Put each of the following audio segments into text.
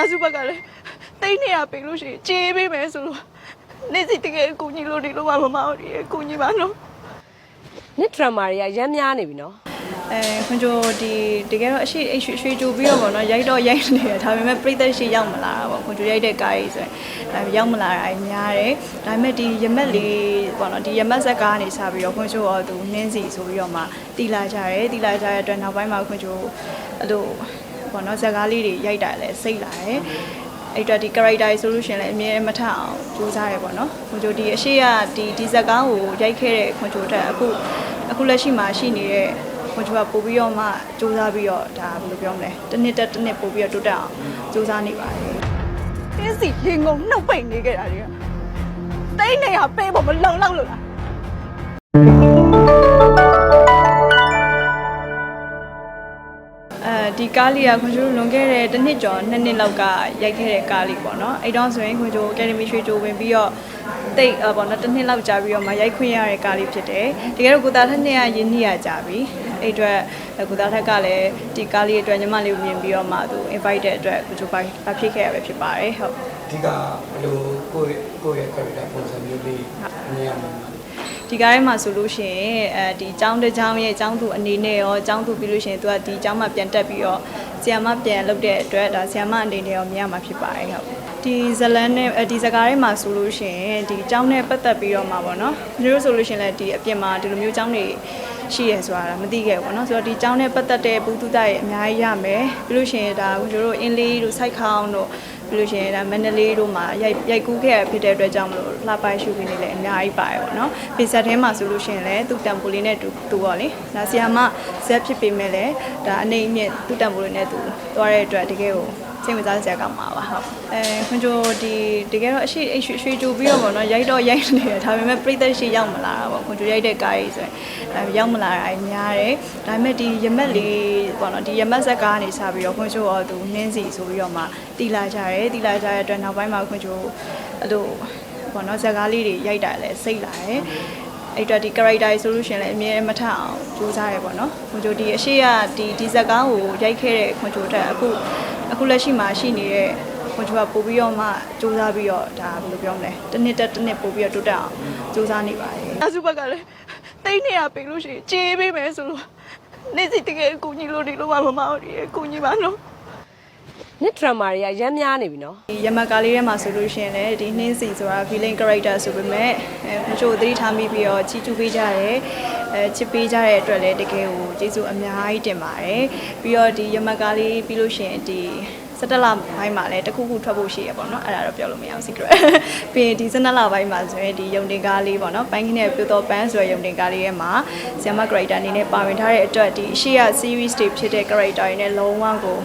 အစုဘက်ကလည်းတိတ်နေရပြီလို့ရှိရင်ကြေးပေးမယ်ဆိုလို့နေ့စီတကယ်အကူညီလို့ဒီလိုမှမမဟုတ်ဒီအကူညီပါနော်နှစ်ဒရမာတွေကရမ်းများနေပြီနော်အဲခွန်ချိုဒီတကယ်တော့အရှိအရွှေရွှေကြိုပြီးတော့ပေါ့နော်ရိုက်တော့ရိုက်နေတယ်ဒါပေမဲ့ပြိသက်ရှိရောက်မလာတာပေါ့ခွန်ချိုရိုက်တဲ့ကားကြီးဆိုရင်အဲရောက်မလာတာအများတယ်ဒါပေမဲ့ဒီရမက်လေးပေါ့နော်ဒီရမက်ဇက်ကားကနေစပြီးတော့ခွန်ချိုရောသူနင်းစီဆိုပြီးတော့မှတီလာကြတယ်တီလာကြတဲ့အတွက်နောက်ပိုင်းမှာခွန်ချိုအဲ့လို ပေါ့နော်ဇက်ကားလေးတွေရိုက်တာလည်းစိတ်လာတယ်အဲ့တော့ဒီ character solution လည်းအမြဲမထအောင်ကြိုးစားရပေါ့နော်ခွန်ချိုဒီအရှိကဒီဒီဇက်ကားကိုရိုက်ခဲ့တဲ့ခွန်ချိုတက်အခုအခုလက်ရှိမှာရှိနေတဲ့ခွန်ချိုကပို့ပြီးတော့မှစူးစမ်းပြီးတော့ဒါဘယ်လိုပြောမလဲတစ်နှစ်တက်တစ်နှစ်ပို့ပြီးတော့တိုးတက်အောင်စူးစမ်းနေပါတယ်။တင်းစီရင်ကုန်နှုတ်ပိတ်နေကြတာတွေကတိတ်နေရပေးဖို့မလုံလောက်လို့လား ဒီကားလေးကခွန်ချိုလွန်ခဲ့တဲ့တစ်နှစ်ကျော်နှစ်နှစ်လောက်ကရိုက်ခဲ့တဲ့ကားလေးပေါ့နော်အဲ့တော့ဆိုရင်ခွန်ချိုအကယ်ဒမီရွှေချိုဝင်ပြီးတော့တိတ်ပေါ့နော်တစ်နှစ်လောက်ကြာပြီးတော့မှရိုက်ခွင့်ရတဲ့ကားလေးဖြစ်တယ်တကယ်တော့ကိုသားထက်နှစ်ရရင်းနှီးရကြပြီအဲ့အတွက်ကိုသားထက်ကလည်းဒီကားလေးအတွက်ညီမလေးကိုမြင်ပြီးတော့မှသူ invite တဲ့အတွက်ခွန်ချိုပါဖြစ်ခဲ့ရပဲဖြစ်ပါတယ်ဟုတ်အဓိကဘယ်လိုကိုယ့်ကိုယ့်ရဲ့ character ပုံစံမျိုးလေးမြင်ရမှာလဲ ဒီကားထဲမှာဆိုလို့ရှိရင်အဲဒီចောင်းတစ်ចောင်းရဲ့ចောင်းသူအနေနဲ့ရောចောင်းသူပြီးလို့ရှိရင်သူကဒီចောင်းမှာပြန်တက်ပြီးတော့ဆီယမပြန်လုပ်တဲ့အတွက်ဒါဆီယမအနေနဲ့ရောမြင်ရမှာဖြစ်ပါတယ်ဟုတ်ဒီဇလန်နဲ့အဲဒီဇကားထဲမှာဆိုလို့ရှိရင်ဒီចောင်းနဲ့ပတ်သက်ပြီးတော့မှာပေါ့နော်ဒီလိုဆိုလို့ရှိရင်လည်းဒီအပြင်မှာဒီလိုမျိုးចောင်းတွေရှိရဆိုတာမသိခဲ့ဘူးပေါ့နော်ဆိုတော့ဒီចောင်းနဲ့ပတ်သက်တဲ့ဘူးတုဒရဲ့အများကြီးရမယ်ပြီးလို့ရှိရင်ဒါကျွန်တော်တို့အင်းလေးတို့စိုက်ခေါင်းတို့ ပြီးလို့ရှိရင်ဒါမန္တလေးတို့မှာရိုက်ရိုက်ကူးခဲ့ရဖြစ်တဲ့အတွက်ကြောင့်မလို့လှပိုက်ရှုခင်းနေလည်းအများကြီးပါတယ်ပေါ့နော်။ဖေဆက်ထဲမှာဆိုလို့ရှိရင်လည်းသူ့တံပိုးလေးနဲ့တူတူပေါ့လေ။ဒါဆီယာမဇက်ဖြစ်ပေမဲ့လည်းဒါအနေအမြင့်သူ့တံပိုးလေးနဲ့တူသွားတဲ့အတွက်တကယ်ကိုစိတ်ဝင်စားစရာကောင်းပါပါဟုတ်။အဲခွန်ချိုဒီတကယ်တော့အရှိအရွှေရွှေကြိုပြီးတော့ပေါ့နော်ရိုက်တော့ရိုက်နေတယ်ဒါပေမဲ့ပြိသက်ရှိရောက်မလာတာပေါ့ခွန်ချိုရိုက်တဲ့ကားကြီးဆိုရင်အဲရောက်မလာတာအများတယ်။ဒါပေမဲ့ဒီရမက်လေးပေါ့နော်ဒီရမက်ဇက်ကားကနေစပြီးတော့ခွန်ချိုရောသူနင်းစီဆိုပြီးတော့မှတီလာကြတယ်တီလာကြတဲ့အတွက်နောက်ပိုင်းမှာခွန်ချိုအဲ့လိုပေါ့နော်ဇက်ကားလေးတွေရိုက်တာလည်းစိတ်လာတယ်။အဲ့တော့ဒီ character solution လည်းအမြဲမထအောင်ကြိုးစားရပေါ့နော်ခွန်ချိုဒီအရှိကဒီဒီဇက်ကားကိုရိုက်ခဲ့တဲ့ခွန်ချိုတက်အခုအခုလက်ရှိမှာရှိနေတဲ့ခွန်ချိုကပို့ပြီးတော့မှစူးစမ်းပြီးတော့ဒါဘယ်လိုပြောမလဲတစ်နှစ်တက်တစ်နှစ်ပို့ပြီးတော့တိုးတက်အောင်စူးစမ်းနေပါတယ်အစုဘက်ကလည်းတိတ်နေရပြီလို့ရှိရင်ကြေးပေးမယ်ဆိုလို့နေ့စီတကယ်အကူညီလို့ဒီလိုမှမမဟုတ်ဒီအကူညီပါနော် နှစ်ဒရမာတွေကရမ်းများနေပြီနော်ဒီရမကာလေးထဲမှာဆိုလို့ရှိရင်လည်းဒီနှင်းစီဆိုတာ villain character ဆိုပေမဲ့အဲမချို့သတိထားမိပြီးတော့ချီးကျူးပေးကြတယ်အဲချစ်ပေးကြတဲ့အတွက်လည်းတကယ်ကိုကျေးဇူးအများကြီးတင်ပါတယ်ပြီးတော့ဒီရမကာလေးပြီးလို့ရှိရင်ဒီစက်တလဘိုင်းမှာလည်းတစ်ခုခုထွက်ဖို့ရှိရပေါ့နော်အဲ့ဒါတော့ပြောလို့မရအောင် secret ပြီးရင်ဒီစနက်လဘိုင်းမှာဆိုရင်ဒီယုံတင်ကားလေးပေါ့နော်ပိုင်းခင်းနဲ့ပြတော့ပန်းဆိုရယုံတင်ကားလေးရဲ့မှာဆီယမ character အနေနဲ့ပါဝင်ထားတဲ့အတွက်ဒီအရှိရ series တွေဖြစ်တဲ့ character တွေနဲ့လုံးဝကို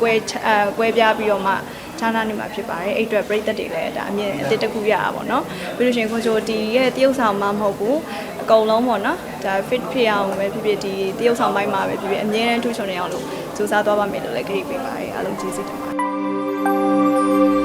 ကွဲချအဲကွဲပြားပြီးတော့မှခြားနားနေမှာဖြစ်ပါတယ်အဲ့အတွက်ပြိသက်တွေလည်းဒါအမြင်အတစ်တစ်ခုရတာပေါ့နော်ပြီးလို့ရှိရင်ခွန်ချိုတီရဲ့တရုပ်ဆောင်မှမဟုတ်ဘူးအကုန်လုံးပေါ့နော်ဒါ fit ဖြစ်အောင်ပဲဖြစ်ဖြစ်ဒီတရုပ်ဆောင်ပိုင်းမှာပဲဖြစ်ဖြစ်အမြဲတမ်းထူးချွန်နေအောင်လို့စူးစမ်းသွားပါမယ်လို့လည်းကြေညာပေးပါတယ်အားလုံးကျေးဇူးတင်ပါတယ်